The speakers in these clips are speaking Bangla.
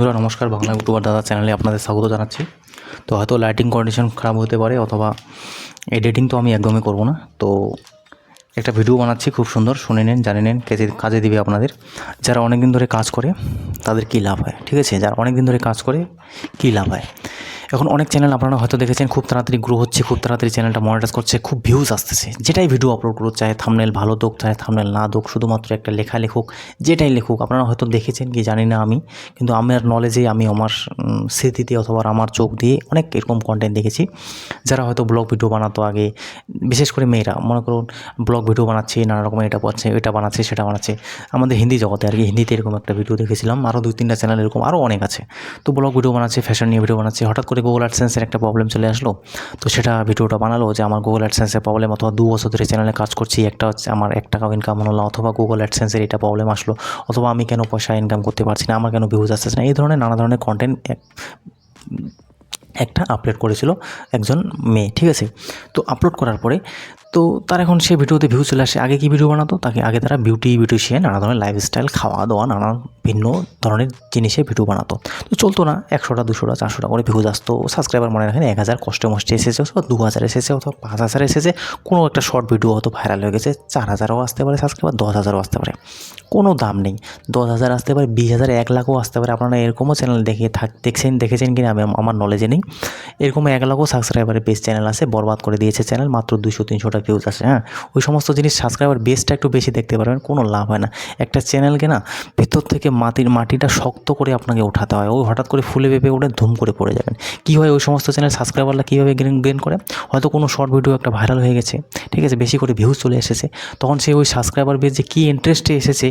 বন্ধুরা, নমস্কার। বাংলা ইউটিউবার দাদা চ্যানেলে আপনাদের স্বাগত জানাচ্ছি। তো হয়তো লাইটিং কন্ডিশন খারাপ হতে পারে অথবা এডিটিং তো আমি একদমই করব না। তো একটা ভিডিও বানাচ্ছি, খুব সুন্দর। শুনে নিন, জানে নিন কাজে কাজে দিবে আপনাদের। যারা অনেক দিন ধরে কাজ করে, তাদের কী লাভ হয়? ঠিক আছে? যারা অনেক দিন ধরে কাজ করে, কী লাভ হয়? এখন অনেক চ্যানেল আপনারা হয়তো দেখেছেন, খুব তাড়াতাড়ি গ্রো হচ্ছে, খুব তাড়াতাড়ি চ্যানেলটা মনিটাইজ করছে, খুব ভিউজ আসতেছে। যেটাই ভিডিও আপলোড করুক চায় থামনেল ভালো দোক চায় থামনেল না দোক, শুধুমাত্র একটা লেখা লেখুক, যেটাই লেখুক, আপনারা হয়তো দেখেছেন কি জানি না আমি, কিন্তু আমার নলেজে আমি আমার স্মৃতিতে অথবা আমার চোখ দিয়ে অনেক এরকম কন্টেন্ট দেখেছি। যারা হয়তো ব্লগ ভিডিও বানাতো আগে, বিশেষ করে মেয়েরা, মনে করুন ব্লগ ভিডিও বানাচ্ছে, নানা রকমের এটা পাচ্ছে এটা বানাচ্ছে, সেটা বানাচ্ছে। আমাদের হিন্দি জগতে আর কি, হিন্দিতে এরকম একটা ভিডিও দেখেছিলাম আরও দুই তিনটা চ্যানেল এরকম আরও অনেক আছে। তো ব্লগ ভিডিও বানাচ্ছে ফ্যাশন নিয়ে ভিডিও বানাচ্ছে, হঠাৎ করে গুগল অ্যাডসেন্সের একটা প্রবলেম চলে আসলো, তো সেটা ভিডিওটা বানালো যে আমার গুগল অ্যাডসেন্সের প্রবলেম অথবা দু বছর ধরে চ্যানেলে কাজ করছি, একটা হচ্ছে আমার এক টাকাও ইনকাম হলো না অথবা গুগল অ্যাডসেন্সের এটা প্রবলেম আসলো, অথবা আমি কেন পয়সা ইনকাম করতে পারছি না, আমার কেন ভিউজ আসতেছে না, এই ধরনের নানা ধরনের কন্টেন্ট একটা আপলোড করেছিল একজন মেয়ে, ঠিক আছে? তো আপলোড করার পরে তো তার এখন সে ভিডিওতে ভিউ চলে আসে। আগে কি ভিডিও বানাতো? তাকে আগে তারা বিউটি বিউটিশিয়ান নানা ধরনের লাইফস্টাইল খাওয়া দাওয়া নানা ভিন্ন ধরনের জিনিসে ভিডিও বানাতো। তো চলতো না, একশোটা, দুশোটা, চারশোটা করে ভিউজ আসতো। সাবস্ক্রাইবার মনে রাখেন, এক হাজার কষ্টে মষ্টে এসেছে অথবা দু হাজার এসেছে অথবা পাঁচ হাজার এসেছে। কোনো একটা শর্ট ভিডিও হয়তো ভাইরাল হয়ে গেছে, চার হাজারও আসতে পারে সাবস্ক্রাইবার দশ হাজারও আসতে পারে। কোনো দাম নেই। দশ হাজার আসতে পারে, বিশ হাজার, এক লাখও আসতে পারে। আপনারা এরকমও চ্যানেল দেখে থাক দেখছেন, দেখেছেন কিনা? আমি আমার নলেজে নেই। এরকম এক লাখও সাবস্ক্রাইবারের বেস চ্যানেল আছে, বরবাদ করে দিয়েছে চ্যানেল মাত্র দুশো তিনশোটা ভিউজ আসে হ্যাঁ? ওই সমস্ত জিনিস সাবস্ক্রাইবার বেসটা একটু বেশি দেখতে পারবেন, কোনো লাভ হয় না। একটা চ্যানেলকে না ভিতর থেকে মাটির, মাটিটা শক্ত করে আপনাকে উঠাতে হয়। ওই হঠাৎ করে ফুলে পেঁপে উঠে ধুম করে পড়ে যাবেন। কী হয় ওই সমস্ত চ্যানেল সাবস্ক্রাইবাররা কীভাবে গেন গেন করে? হয়তো কোনো শর্ট ভিডিও একটা ভাইরাল হয়ে গেছে, ঠিক আছে? বেশি করে ভিউজ চলে এসেছে। তখন সে ওই সাবস্ক্রাইবার বেস যে কী ইন্টারেস্টে এসেছে,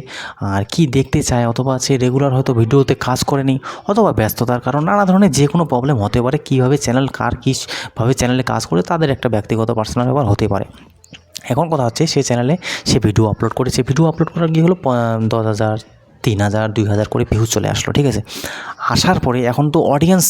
আর কি দেখতে চায়, অথবা সে রেগুলার হয়তো ভিডিওতে কাজ করেনি, অথবা ব্যস্ততার কারণ নানা ধরনের যে কোনো প্রবলেম হতে পারে। কীভাবে চ্যানেল কার কীভাবে চ্যানেলে কাজ করে, তাদের একটা ব্যক্তিগত পার্সোনাল ব্যাপার হতে পারে। এখন কথা হচ্ছে সে চ্যানেলে সে ভিডিও আপলোড করেছে। ভিডিও আপলোড করার গিয়ে হলো? দশ হাজার, তিন হাজার, দুই হাজার করে ভিউজ চলে আসলো, ঠিক আছে? আসার পরে এখন তো অডিয়েন্স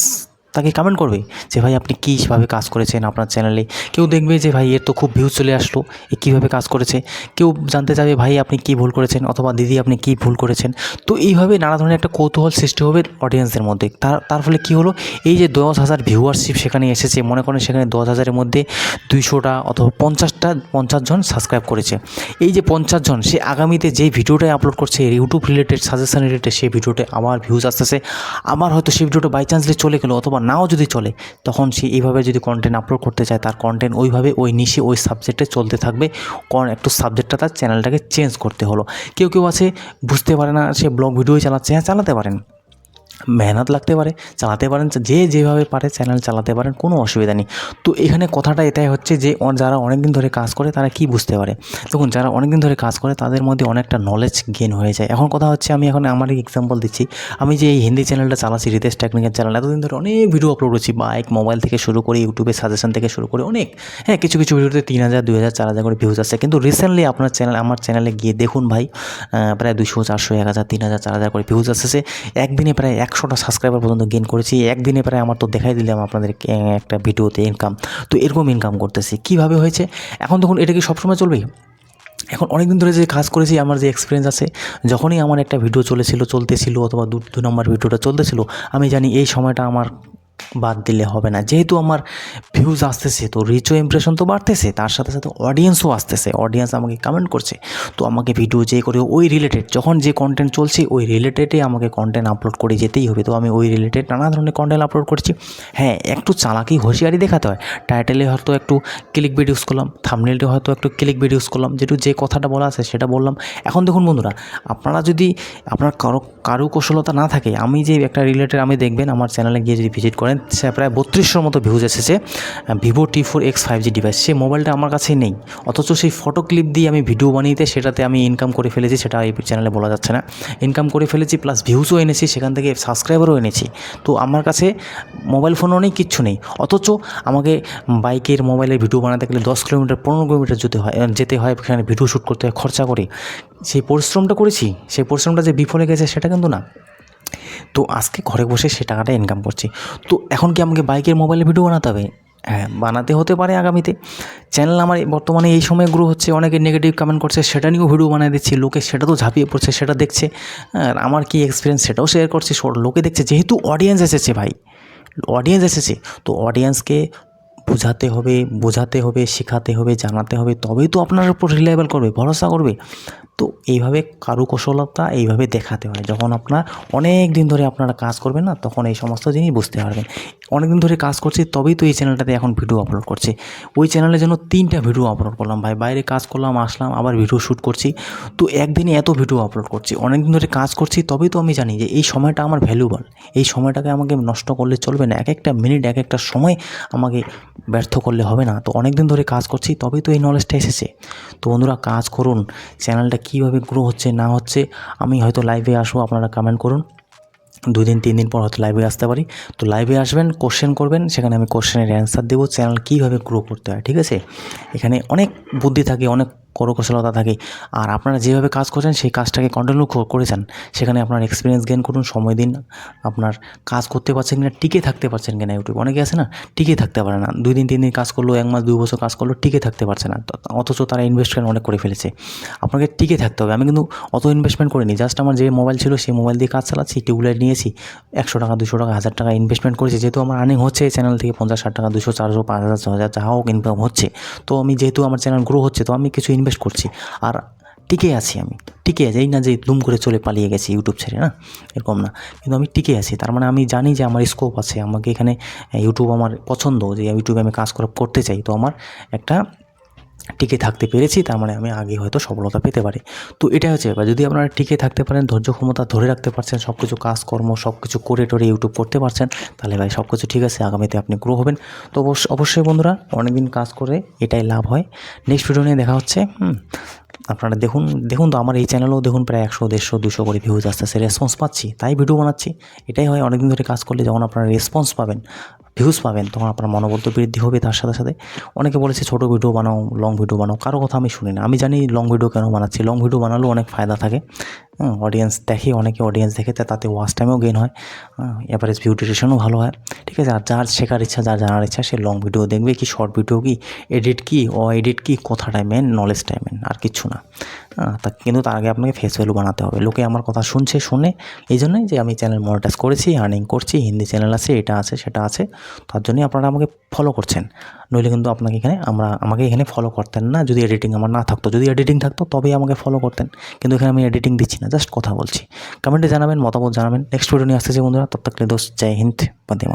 তাকে কমেন্ট করবে যে, ভাই, আপনি কীভাবে কাজ করেছেন আপনার চ্যানেলে কেউ দেখবে যে, ভাই, এর তো খুব ভিউজ চলে আসলো, এ কীভাবে কাজ করেছে? কেউ জানতে চাবে ভাই, আপনি কী ভুল করেছেন? অথবা, দিদি, আপনি কী ভুল করেছেন? তো এইভাবে নানা ধরনের একটা কৌতূহল সৃষ্টি হবে অডিয়েন্সের মধ্যে। তার তার ফলে কী হলো? এই যে দশ হাজার ভিউয়ারশিপ সেখানে এসেছে, মনে করেন সেখানে দশ হাজারের মধ্যে দুইশোটা অথবা পঞ্চাশটা, পঞ্চাশ জন সাবস্ক্রাইব করেছে। এই যে পঞ্চাশ জন, সে আগামীতে যে ভিডিওটাই আপলোড করছে ইউটিউব রিলেটেড সাজেশন রিলেটেড সেই ভিডিওতে আমার ভিউজ আসতেছে। আমার হয়তো সেই ভিডিওটা বাই চান্সলি চলে গেলো অথবা নাও যদি চলে, তখন সে এইভাবে যদি কন্টেন্ট আপলোড করতে চায়, তার কন্টেন্ট ওইভাবে ওই নিশে ওই সাবজেক্টে চলতে থাকবে। কারণ একটু সাবজেক্টটা তার চ্যানেলটাকে চেঞ্জ করতে হলো। কেউ কেউ আছে, বুঝতে পারে না, সে ব্লগ ভিডিও চালাচ্ছে হ্যাঁ চালাতে পারেন। মেহনত লাগতে পারে, চালাতে পারেন, যে যেভাবে পারে চ্যানেল চালাতে পারেন, কোনো অসুবিধা নেই। তো এখানে কথাটা এটাই হচ্ছে যে যারা অনেক দিন ধরে কাজ করে, তারা কি বুঝতে পারে? দেখুন, যারা অনেক দিন ধরে কাজ করে, তাদের মধ্যে অনেকটা নলেজ গেন হয়ে যায়। এখন কথা হচ্ছে, আমি এখন আমার এক্সাম্পল দিচ্ছি। আমি যে এই হিন্দি চ্যানেলটা চালাচ্ছি রিতেশ টেকনিক্যাল চ্যানেল এতদিন ধরে অনেক ভিডিও আপলোড করছি বাইক মোবাইল থেকে শুরু করে ইউটিউবে সাজেশন থেকে শুরু করে, অনেক। হ্যাঁ কিছু কিছু ভিডিওতে তিন হাজার, দুই হাজার, চার হাজার করে ভিউজ আসছে। কিন্তু রিসেন্টলি আপনার চ্যানেল আমার চ্যানেলে গিয়ে দেখুন ভাই প্রায় দুশো চারশো, এক হাজার, তিন হাজার, চার হাজার করে ভিউজ আসছে। একদিনে প্রায় একশোটা সাবস্ক্রাইবার পর্যন্ত গেন করেছি। একদিনে প্রায় আমার তো দেখাই দিলাম আপনাদের একটা ভিডিওতে ইনকাম তো এরকম ইনকাম করতেছি। কীভাবে হয়েছে? এখন তখন এটা কি সবসময় চলবে? এখন অনেক দিন ধরে যে কাজ করেছি, আমার যে এক্সপিরিয়েন্স আছে, যখনই আমার একটা ভিডিও চলেছিল, চলতেছিল, অথবা দু দু নম্বর ভিডিওটা চলতেছিল, আমি জানি এই সময়টা আমার বাদ দিলে হবে না। যেহেতু আমার ভিউজ আসতেছে, তো রিচও ইমপ্রেশন তো বাড়তেছে, তার সাথে সাথে অডিয়েন্সও আসতেছে। অডিয়েন্স আমাকে কমেন্ট করছে। তো আমাকে ভিডিও যে করে, ওই রিলেটেড যখন যে কন্টেন্ট চলছে, ওই রিলেটেডে আমাকে কন্টেন্ট আপলোড করে যেতেই হবে। তো আমি ওই রিলেটেড নানা ধরনের কন্টেন্ট আপলোড করছি। হ্যাঁ একটু চালাকি, হুঁশিয়ারি দেখাতে হয়। টাইটেলে হয়তো একটু ক্লিক বেড ইউজ করলাম থামনেলটা হয়তো একটু ক্লিক বেড ইউজ করলাম, যেটু যে কথাটা বলা আছে সেটা বললাম। এখন দেখুন বন্ধুরা, আপনারা যদি, আপনার কারও, কারুকৌশলতা না থাকে, আমি যে একটা রিলেটেড আমি দেখবেন আমার চ্যানেলে গিয়ে যদি ভিজিট করেন সে প্রায় বত্রিশশোর মতো ভিউজ এসেছে। Vivo T four X five G device সেই মোবাইলটা আমার কাছে নেই। অথচ সেই ফটো ক্লিপ দিয়ে আমি ভিডিও বানিয়ে সেটাতে আমি ইনকাম করে ফেলেছি, সেটা এই চ্যানেলে বলা যাচ্ছে না। ইনকাম করে ফেলেছি প্লাস ভিউজও এনেছি, সেখান থেকে সাবস্ক্রাইবারও এনেছি। তো আমার কাছে মোবাইল ফোনও নেই, কিচ্ছু নেই। অথচ আমাকে বাইকের মোবাইলের ভিডিও বানাতে গেলে দশ কিলোমিটার, পনেরো কিলোমিটার যেতে হয় যেতে হয়, সেখানে ভিডিও শ্যুট করতে হয়, খরচা করে। সেই পরিশ্রমটা করেছি, সেই পরিশ্রমটা যে বিফলে গেছে, সেটা কিন্তু না। তো আজকে ঘরে বসে সে টাকাটা ইনকাম করছি। তো এখন কি আমাকে বাইকের মোবাইলে ভিডিও বানাতে হবে? হ্যাঁ বানাতে হতে পারে আগামীতে। চ্যানেল আমার বর্তমানে এই সময় গ্রো হচ্ছে, অনেকে নেগেটিভ কমেন্ট করছে, সেটা নিয়েও ভিডিও বানিয়ে দিচ্ছি, লোকে সেটা তো ঝাঁপিয়ে পড়ছে, সেটা দেখছে। আর আমার কী এক্সপিরিয়েন্স সেটাও শেয়ার করছি লোকে দেখছে, যেহেতু অডিয়েন্স এসেছে ভাই অডিয়েন্স এসেছে, তো অডিয়েন্সকে বোঝাতে হবে বোঝাতে হবে, শেখাতে হবে, জানাতে হবে, তবেই তো আপনার উপর রিলায়েবল করবে, ভরসা করবে। তো এইভাবে কারুকৌশলতা এইভাবে দেখাতে হয়। যখন আপনার অনেক দিন ধরে আপনারা কাজ করবেন না, তখন এই সমস্ত জিনিস বুঝতে পারবেন। অনেক দিন ধরে কাজ করছি, তবেই তো এই চ্যানেলটাতে এখন ভিডিও আপলোড করছি। ওই চ্যানেলের জন্য তিনটা ভিডিও আপলোড করলাম, ভাই। বাইরে কাজ করলাম, আসলাম, আবার ভিডিও শ্যুট করছি। তো একদিনে এত ভিডিও আপলোড করছি। অনেক দিন ধরে কাজ করছি, তবেই তো আমি জানি যে এই সময়টা আমার ভ্যালুবল এই সময়টাকে আমাকে নষ্ট করলে চলবে না। এক একটা মিনিট এক একটা সময় আমাকে ব্যর্থ করলে হবে না। তো অনেক দিন ধরে কাজ করছি, তবেই তো এই নলেজটা এসেছে। তো বন্ধুরা, কাজ করুন। চ্যানেলটা কীভাবে গ্রো হচ্ছে, না হচ্ছে, আমি হয়তো লাইভে আসব, আপনারা কমেন্ট করুন। দুই দিন, তিন দিন পর হয়তো লাইভে আসতে পারি। তো লাইভে আসবেন কোশ্চেন করবেন, সেখানে আমি কোশ্চেনের অ্যান্সার দেবো চ্যানেল কীভাবে গ্রো করতে হয়, ঠিক আছে? এখানে অনেক বুদ্ধি থাকে, অনেক করকৌশলতা থাকে। আর আপনারা যেভাবে কাজ করছেন, সেই কাজটাকে কন্টিনিউ করেছেন সেখানে আপনার এক্সপিরিয়েন্স গেন করুন, সময় দিন। আপনার কাজ করতে পারছেন কিনা, টিকে থাকতে পারছেন কিনা ইউটিউব অনেকে আছে না, টিকে থাকতে পারে না। দুই দিন, তিন দিন কাজ করল, এক মাস, দুই বছর কাজ করল, টিকে থাকতে পারছে না। অথচ তারা ইনভেস্টমেন্ট অনেক করে ফেলেছে। আপনাকে টিকে থাকতে হবে। আমি কিন্তু অত ইনভেস্টমেন্ট করিনি। জাস্ট আমার যে মোবাইল ছিল, সেই মোবাইল দিয়ে কাজ চালাচ্ছি, টিউবলাইট নিয়েছি, একশো টাকা, দুশো টাকা, হাজার টাকা ইনভেস্টমেন্ট করেছি। যেহেতু আমার আর্নিং হচ্ছে, এই চ্যানেল থেকে পঞ্চাশ ষাট টাকা, দুশো, চারশো, পাঁচ হাজার, ছ হাজার, যা হোক ইনকাম হচ্ছে। তো আমি যেহেতু আমার চ্যানেল গ্রো হচ্ছে, তো আমি কিছু ইনভেস্ট করছি। আর টিকে আছি আমি। টিকে আছি, এই না যে দুম করে চলে পালিয়ে গেছি ইউটিউব ছেড়ে, না? এরকম না। কিন্তু আমি টিকে আছি, তার মানে আমি জানি যে আমার স্কোপ আছে। আমাকে এখানে ইউটিউব আমার পছন্দ, যে ইউটিউবে আমি কাজ করে, করতে চাই। তো আমার একটা টিকে থাকতে পেরেছি, তার মানে আমি আগে হয়তো সফলতা পেতে পারি। তো এটাই হচ্ছে ব্যাপার, যদি আপনারা টিকে থাকতে পারেন, ধৈর্য ক্ষমতা ধরে রাখতে পারছেন সব কিছু কাজকর্ম সব কিছু করে টরে ইউটিউব করতে পারছেন, তাহলে ভাই সব কিছু ঠিক আছে, আগামীতে আপনি গ্রো হবেন। তো অবশ্য, অবশ্যই বন্ধুরা, অনেকদিন কাজ করে এটাই লাভ হয়। নেক্সট ভিডিও নিয়ে দেখা হচ্ছে, হুম। আপনারা দেখুন দেখুন তো আমার এই চ্যানেলেও দেখুন প্রায় একশো, দেড়শো, দুশো করে ভিউজ আস্তে আস্তে রেসপন্স পাচ্ছি, তাই ভিডিও বানাচ্ছি। এটাই হয় অনেকদিন ধরে কাজ করলে যখন আপনারা রেসপন্স পাবেন ভিউজ পাবেন, তখন আপনার মনোবল তো বৃদ্ধি হবে, তার সাথে সাথে অনেকে বলেছে ছোটো ভিডিও বানাও লং ভিডিও বানাও, কারও কথা আমি শুনি না। আমি জানি লং ভিডিও কেন বানাচ্ছি লং ভিডিও বানালেও অনেক ফায়দা থাকে। অডিয়েন্স দেখে, অনেকে অডিয়েন্স দেখে তাতে ওয়াচ টাইমেও গেন হয়। অ্যাভারেজ ভিউ ডিউরেশনও ভালো হয়। ঠিক আছে, আর যার শেখার ইচ্ছা, যার জানার ইচ্ছা, সে লং ভিডিও দেখবে কি শর্ট ভিডিও কি এডিট কি ও এডিট কি কথাটাই মেন নলেজটাই মেন আর কিছু না। হ্যাঁ তা কিন্তু তার আগে আপনাকে ফেস ভ্যালু বানাতে হবে। লোকে আমার কথা শুনছে, শুনে এই জন্যই যে আমি চ্যানেল মনিটাইজ করেছি আর্নিং করছি, হিন্দি চ্যানেল আছে, এটা আছে, সেটা আছে, তার জন্যই আপনারা আমাকে ফলো করছেন। নইলে কিন্তু আপনাকে এখানে আমরা, আমাকে এখানে ফলো করতেন না। যদি এডিটিং আমার না থাকতো, যদি এডিটিং থাকতো, তবেই আমাকে ফলো করতেন। কিন্তু এখানে আমি এডিটিং দিচ্ছি না জাস্ট কথা বলছি। কমেন্টে জানাবেন, মতামত জানাবেন। নেক্সট ভিডিও নিয়ে আসতেছি বন্ধুরা তব তক দোস্ত, জয় হিন্দ, বন্দে।